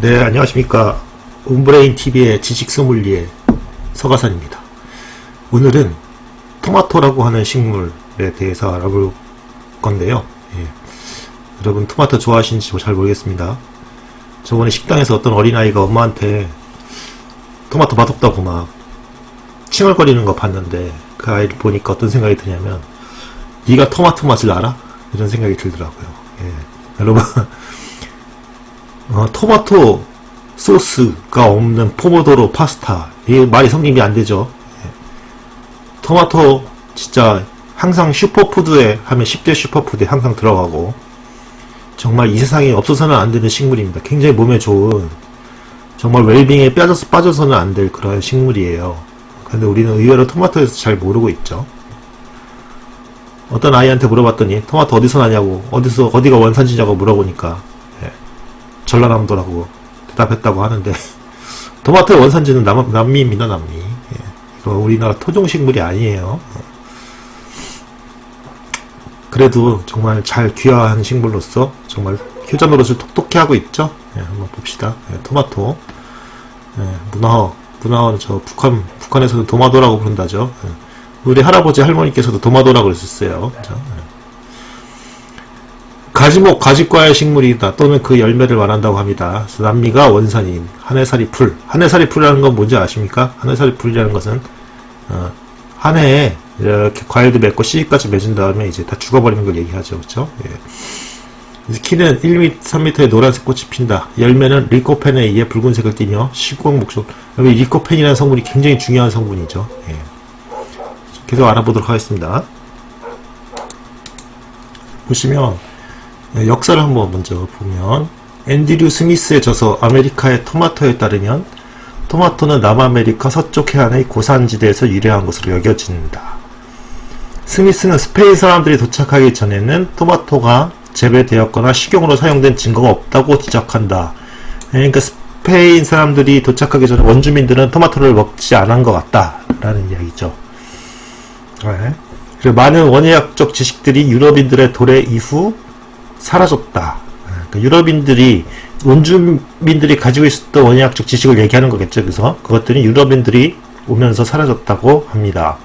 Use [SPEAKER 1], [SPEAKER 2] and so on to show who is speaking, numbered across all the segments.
[SPEAKER 1] 네, 안녕하십니까. 온브레인 TV의 지식 소믈리에 서가산입니다. 오늘은 토마토라고 하는 식물에 대해서 알아볼 건데요. 예. 여러분, 토마토 좋아하시는지 잘 모르겠습니다. 저번에 식당에서 어떤 어린아이가 엄마한테 토마토 맛없다고 막 칭얼거리는 거 봤는데 그 아이를 보니까 어떤 생각이 드냐면 네가 토마토 맛을 알아? 이런 생각이 들더라고요. 예. 여러분 어, 토마토 소스가 없는 포모도로 파스타 이게 말이 성립이 안 되죠. 예. 토마토 진짜 항상 슈퍼푸드에 하면 10대 슈퍼푸드에 항상 들어가고 정말 이 세상에 없어서는 안 되는 식물입니다. 굉장히 몸에 좋은 정말 웰빙에 빠져서 빠져서는 안 될 그런 식물이에요. 근데 우리는 의외로 토마토에서 잘 모르고 있죠. 어떤 아이한테 물어봤더니 토마토 어디서 나냐고 어디서 어디가 원산지냐고 물어보니까 예, 전라남도라고 대답했다고 하는데 토마토의 원산지는 남, 남미입니다 남미. 예, 이거 우리나라 토종식물이 아니에요. 그래도 정말 잘 귀화한 식물로서 정말 효자 노릇을 톡톡히 하고 있죠? 예, 한번 봅시다. 예, 토마토. 예, 문화어 문화어는 저 북한 북한에서는 도마도라고 부른다죠. 예. 우리 할아버지 할머니께서도 도마도라고 그랬었어요. 그죠? 예. 가지목, 가지과의 식물이다 또는 그 열매를 말한다고 합니다. 남미가 원산인 한해살이 풀. 한해살이 풀이라는 건 뭔지 아십니까? 한해살이 풀이라는 것은 어, 한 해에 이렇게 과일도 맺고 씨까지 맺은 다음에 이제 다 죽어버리는 걸 얘기하죠, 그렇죠? 예. 키는 1m, 3m의 노란색 꽃이 핀다. 열매는 리코펜에 의해 붉은색을 띠며 시공 목적. 리코펜이라는 성분이 굉장히 중요한 성분이죠. 예. 계속 알아보도록 하겠습니다. 보시면 네, 역사를 한번 먼저 보면 앤드류 스미스의 저서 아메리카의 토마토에 따르면 토마토는 남아메리카 서쪽 해안의 고산지대에서 유래한 것으로 여겨진다. 스미스는 스페인 사람들이 도착하기 전에는 토마토가 재배되었거나 식용으로 사용된 증거가 없다고 지적한다. 그러니까 스페인 사람들이 도착하기 전에 원주민들은 토마토를 먹지 않은 것 같다라는 이야기죠. 네. 그리고 많은 원예학적 지식들이 유럽인들의 도래 이후 사라졌다. 그러니까 유럽인들이 원주민들이 가지고 있었던 원예학적 지식을 얘기하는 거겠죠. 그래서 그것들이 유럽인들이 오면서 사라졌다고 합니다.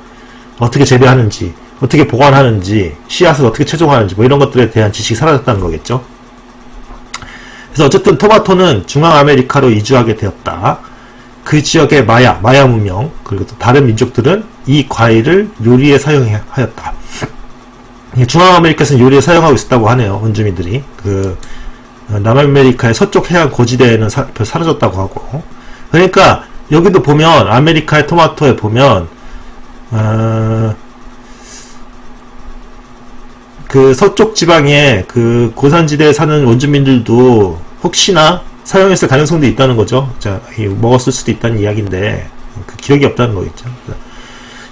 [SPEAKER 1] 어떻게 재배하는지, 어떻게 보관하는지, 씨앗을 어떻게 채종하는지 뭐 이런 것들에 대한 지식이 사라졌다는 거겠죠. 그래서 어쨌든 토마토는 중앙아메리카로 이주하게 되었다. 그 지역의 마야, 마야 문명, 그리고 또 다른 민족들은 이 과일을 요리에 사용하였다. 중앙아메리카에서는 요리에 사용하고 있었다고 하네요. 원주민들이. 그, 어, 남아메리카의 서쪽 해안 고지대에는 사, 사라졌다고 하고. 그러니까, 여기도 보면, 아메리카의 토마토에 보면, 어, 그 서쪽 지방에 그 고산지대에 사는 원주민들도 혹시나 사용했을 가능성도 있다는 거죠. 자, 먹었을 수도 있다는 이야기인데, 그 기억이 없다는 거겠죠.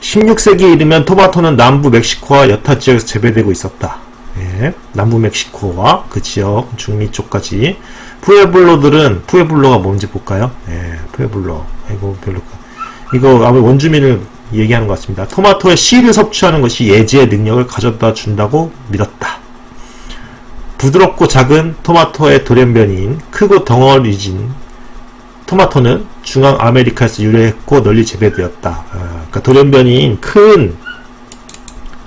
[SPEAKER 1] 16세기에 이르면 토마토는 남부 멕시코와 여타 지역에서 재배되고 있었다. 예, 남부 멕시코와 그 지역 중미 쪽까지 푸에블로들은 푸에블로가 뭔지 볼까요? 예, 푸에블로 이거 별로 이거 아마 원주민을 얘기하는 것 같습니다. 토마토의 씨를 섭취하는 것이 예지의 능력을 가져다 준다고 믿었다. 부드럽고 작은 토마토의 돌연변이인 크고 덩어리진 토마토는 중앙 아메리카에서 유래했고 널리 재배되었다. 어, 그러니까 돌연변이인 큰,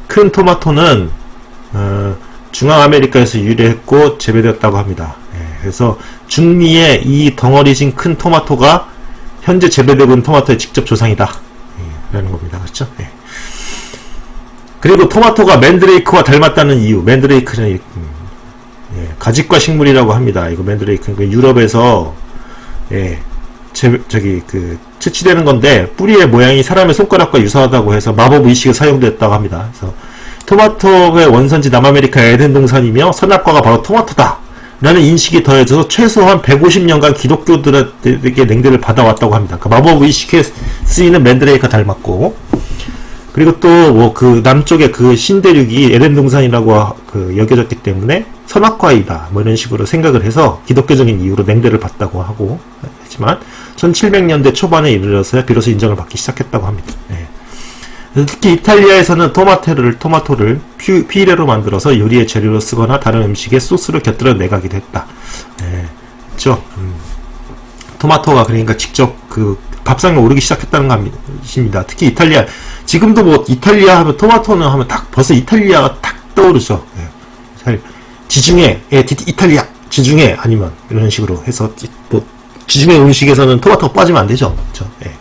[SPEAKER 1] 큰 토마토는 어, 중앙 아메리카에서 유래했고 재배되었다고 합니다. 예, 그래서 중미의 이 덩어리진 큰 토마토가 현재 재배되고 있는 토마토의 직접 조상이다. 예, 라는 겁니다. 그렇죠? 예. 그리고 토마토가 맨드레이크와 닮았다는 이유. 맨드레이크는 음, 예, 가지과 식물이라고 합니다. 이거 맨드레이크. 그 유럽에서 예, 제, 저기 그 채취되는 건데 뿌리의 모양이 사람의 손가락과 유사하다고 해서 마법 의식을 사용됐다고 합니다. 그래서 토마토의 원산지 남아메리카 에덴 동산이며 선악과가 바로 토마토다. 라는 인식이 더해져서 최소한 150년간 기독교들에게 냉대를 받아왔다고 합니다. 그 마법 의식에 쓰이는 맨드레이크가 닮았고 그리고 또 뭐 그 남쪽의 그 신대륙이 에덴 동산이라고 그 여겨졌기 때문에 선악과이다 뭐 이런 식으로 생각을 해서 기독교적인 이유로 냉대를 받다고 하고 했지만 1700년대 초반에 이르러서야 비로소 인정을 받기 시작했다고 합니다. 네. 특히 이탈리아에서는 토마토를 토마토를 피, 피레로 만들어서 요리의 재료로 쓰거나 다른 음식에 소스를 곁들여 내가기도 했다. 네. 그렇죠. 음. 토마토가 그러니까 직접 그 밥상에 오르기 시작했다는 것입니다. 특히 이탈리아 지금도 뭐 이탈리아 하면 토마토는 하면 딱 벌써 이탈리아가 딱 떠오르죠. 예. 잘 지중해 예, 디- 이탈리아 지중해 아니면 이런 식으로 해서 지- 뭐 지중해 음식에서는 토마토가 빠지면 안 되죠. 그렇죠? 예.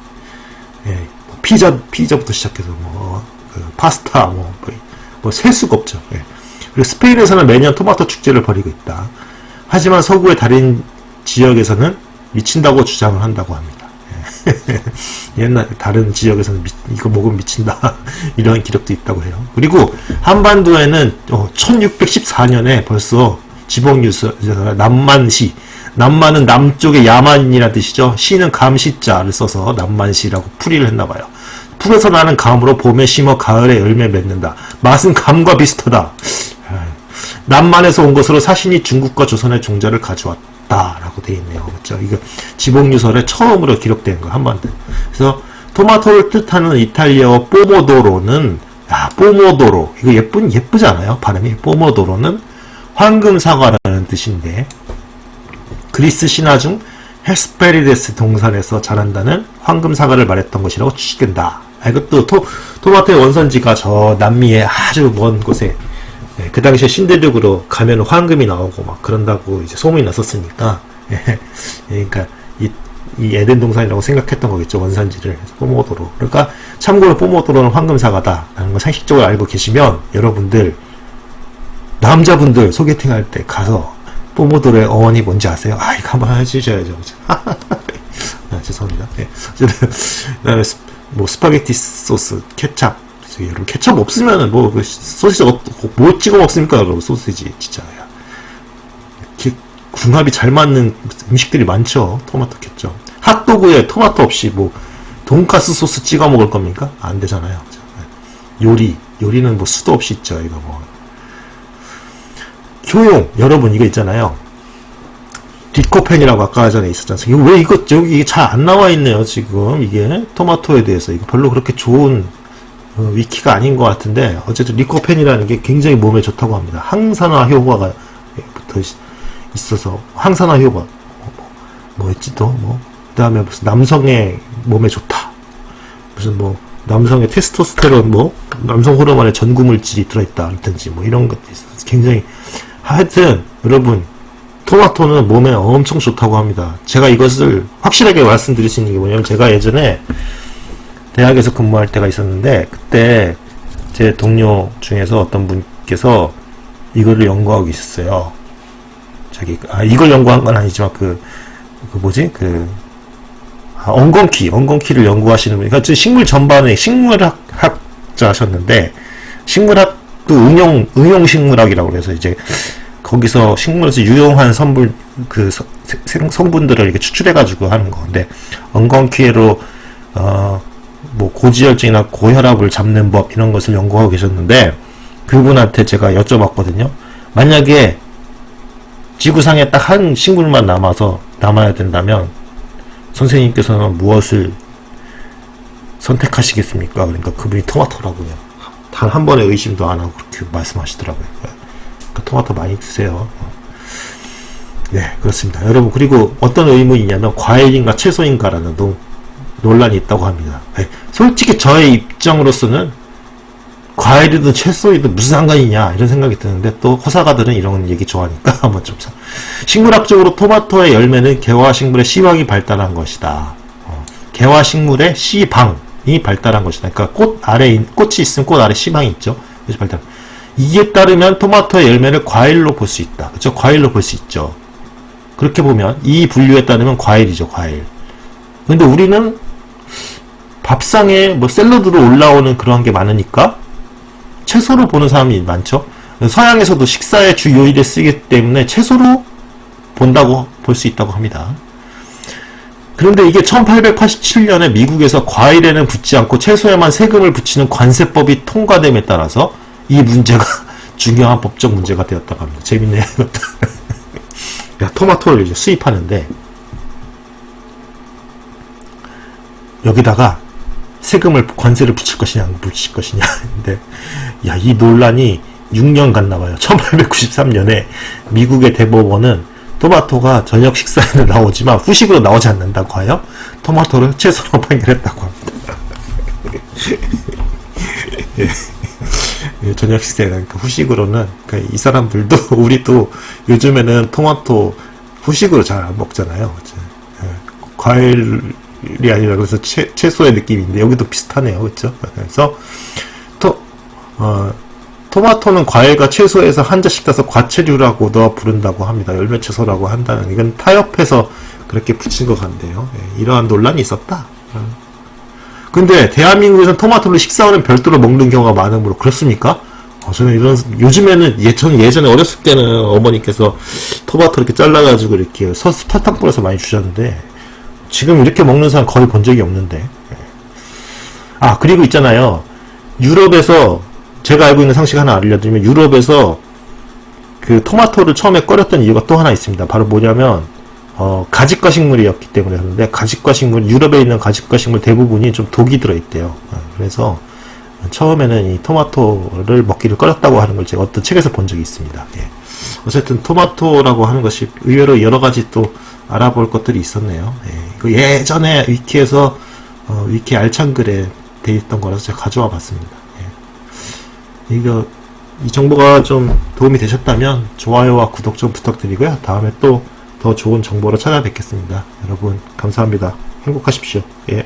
[SPEAKER 1] 예, 뭐 피자 피자부터 시작해서 뭐 그 파스타 뭐, 뭐, 뭐 셀 수가 없죠. 예. 그리고 스페인에서는 매년 토마토 축제를 벌이고 있다. 하지만 서구의 다른 지역에서는 미친다고 주장을 한다고 합니다. 예. 옛날 다른 지역에서는 미- 이거 먹으면 미친다 이런 기록도 있다고 해요. 그리고 한반도에는 1614년에 벌써 지방 유서가 남만시 남만은 남쪽의 야만이라는 뜻이죠. 시는 감시자를 써서 남만시라고 풀이를 했나 봐요. 풀에서 나는 감으로 봄에 심어 가을에 열매 맺는다. 맛은 감과 비슷하다. 남만에서 온 것으로 사신이 중국과 조선의 종자를 가져왔다라고 되어 있네요. 그렇죠? 이거 지봉유설에 처음으로 기록된 거 한반도. 그래서 토마토를 뜻하는 이탈리아어 뽀모도로는 야 뽀모도로 이거 예쁜 예쁘지 않아요? 발음이 뽀모도로는 황금 사과라는 뜻인데 그리스 신화 중 헤스페리데스 동산에서 자란다는 황금 사과를 말했던 것이라고 추측된다. 아, 이것도 토, 토마토의 원산지가 저 남미의 아주 먼 곳에 예, 그 당시에 신대륙으로 가면 황금이 나오고 막 그런다고 이제 소문이 났었으니까. 예, 그러니까 이, 이 에덴 동산이라고 생각했던 거겠죠 원산지를. 뽀모도로. 그러니까 참고로 뽀모도로는 황금 사과다라는 걸 상식적으로 알고 계시면 여러분들 남자분들 소개팅 할 때 가서 뽀모도로의 어원이 뭔지 아세요? 아 이거 한번 해주셔야죠. 아, 죄송합니다. 그다음에 스- 뭐 스파게티 소스 케찹. 여러분 케찹 없으면은 뭐그 소시지 어- 뭐 찍어 먹습니까? 여러분 소시지 진짜. 야. 이렇게 궁합이 잘 맞는 음식들이 많죠. 토마토 케찹 핫도그에 토마토 없이 뭐 돈가스 소스 찍어 먹을 겁니까? 안 되잖아요? 예. 요리. 요리는 뭐 수도 없이 있죠 이거 뭐 효용 여러분 이거 있잖아요 리코펜이라고 아까 전에 있었잖아요. 이거 왜 이거 여기 잘 안 나와 있네요. 지금 이게 토마토에 대해서 이거 별로 그렇게 좋은 어, 위키가 아닌 것 같은데 어쨌든 리코펜이라는 게 굉장히 몸에 좋다고 합니다. 항산화 효과가 붙어 있- 있어서 항산화 효과 뭐, 뭐, 뭐였지 또 뭐 그다음에 무슨 남성의 몸에 좋다. 무슨 뭐 남성의 테스토스테론 뭐 남성 호르몬의 전구 물질이 들어있다든지 뭐 이런 것도 있어서 굉장히 하여튼 여러분 토마토는 몸에 엄청 좋다고 합니다. 제가 이것을 확실하게 말씀드릴 수 있는 게 뭐냐면 제가 예전에 대학에서 근무할 때가 있었는데 그때 제 동료 중에서 어떤 분께서 이거를 연구하고 계셨어요. 자기 아 이걸 연구한 건 아니지만 그, 그 뭐지 그 아, 엉겅퀴 엉겅퀴를 연구하시는 분 그러니까 저 식물 전반의 식물학 학자셨는데 식물학도 응용 응용 식물학이라고 그래서 이제 거기서 식물에서 유용한 성분 그 서- 생- 성분들을 이렇게 추출해 가지고 하는 건데 엉겅퀴로 어 뭐 고지혈증이나 고혈압을 잡는 법 이런 것을 연구하고 계셨는데 그분한테 제가 여쭤봤거든요. 만약에 지구상에 딱 한 식물만 남아서 남아야 된다면 선생님께서는 무엇을 선택하시겠습니까? 그러니까 그분이 토마토라고요. 단 한 번의 의심도 안 하고 그렇게 말씀하시더라고요. 그 토마토 많이 드세요. 네, 그렇습니다. 여러분, 그리고 어떤 의문이냐면, 과일인가 채소인가라는 노, 논란이 있다고 합니다. 네, 솔직히 저의 입장으로서는, 과일이든 채소이든 무슨 상관이냐, 이런 생각이 드는데, 또 호사가들은 이런 얘기 좋아하니까, 한번 좀. 사- 식물학적으로 토마토의 열매는 개화식물의 씨방이 발달한 것이다. 어, 개화식물의 씨방이 발달한 것이다. 그러니까 꽃 아래, 인- 꽃이 있으면 꽃 아래 씨방이 있죠. 그래서 발달. 이에 따르면 토마토의 열매를 과일로 볼 수 있다. 그렇죠? 과일로 볼 수 있죠. 그렇게 보면 이 분류에 따르면 과일이죠, 과일. 근데 우리는 밥상에 뭐 샐러드로 올라오는 그런 게 많으니까 채소로 보는 사람이 많죠. 서양에서도 식사의 주 요일에 쓰기 때문에 채소로 본다고 볼 수 있다고 합니다. 그런데 이게 1887년에 미국에서 과일에는 붙지 않고 채소에만 세금을 붙이는 관세법이 통과됨에 따라서 이 문제가 중요한 법적 문제가 되었다고 합니다. 재밌네요. 토마토를 이제 수입하는데 여기다가 세금을 관세를 붙일 것이냐 안 붙일 것이냐 근데 야 이 논란이 6년 갔나 봐요. 1893년에 미국의 대법원은 토마토가 저녁 식사에는 나오지만 후식으로 나오지 않는다고 하여 토마토를 채소로 판결했다고 합니다. 예. 예, 저녁 식사에 그러니까 후식으로는 그러니까 이 사람들도 우리도 요즘에는 토마토 후식으로 잘 안 먹잖아요. 그죠? 예, 과일이 아니라 그래서 채, 채소의 느낌인데 여기도 비슷하네요. 그렇죠? 그래서 토 어, 토마토는 과일과 채소에서 한 자씩 따서 과채류라고도 부른다고 합니다. 열매 채소라고 한다는 이건 타협해서 그렇게 붙인 것 같네요. 예, 이러한 논란이 있었다. 어. 근데 대한민국에서는 토마토를 식사와는 별도로 먹는 경우가 많으므로 그렇습니까? 어, 저는 이런 예전에는 예 저는 예전에 어렸을 때는 어머니께서 토마토 이렇게 잘라가지고 이렇게 서 설탕 뿌려서 많이 주셨는데 지금 이렇게 먹는 사람 거의 본 적이 없는데. 예. 아 그리고 있잖아요. 유럽에서 제가 알고 있는 상식 하나 알려드리면 유럽에서 그 토마토를 처음에 꺼렸던 이유가 또 하나 있습니다. 바로 뭐냐면 어, 가집과 식물이었기 때문에 그런데 가집과 식물 유럽에 있는 가집과 식물 대부분이 좀 독이 들어있대요. 어, 그래서 처음에는 이 토마토를 먹기를 꺼렸다고 하는 걸 제가 어떤 책에서 본 적이 있습니다. 예. 어쨌든 토마토라고 하는 것이 의외로 여러 가지 또 알아볼 것들이 있었네요. 예. 그 예전에 위키에서 어, 위키 알찬 글에 돼 있던 거라서 제가 가져와 봤습니다. 예. 이거 이 정보가 좀 도움이 되셨다면 좋아요와 구독 좀 부탁드리고요. 다음에 또 더 좋은 정보로 찾아뵙겠습니다. 여러분 감사합니다. 행복하십시오. 예.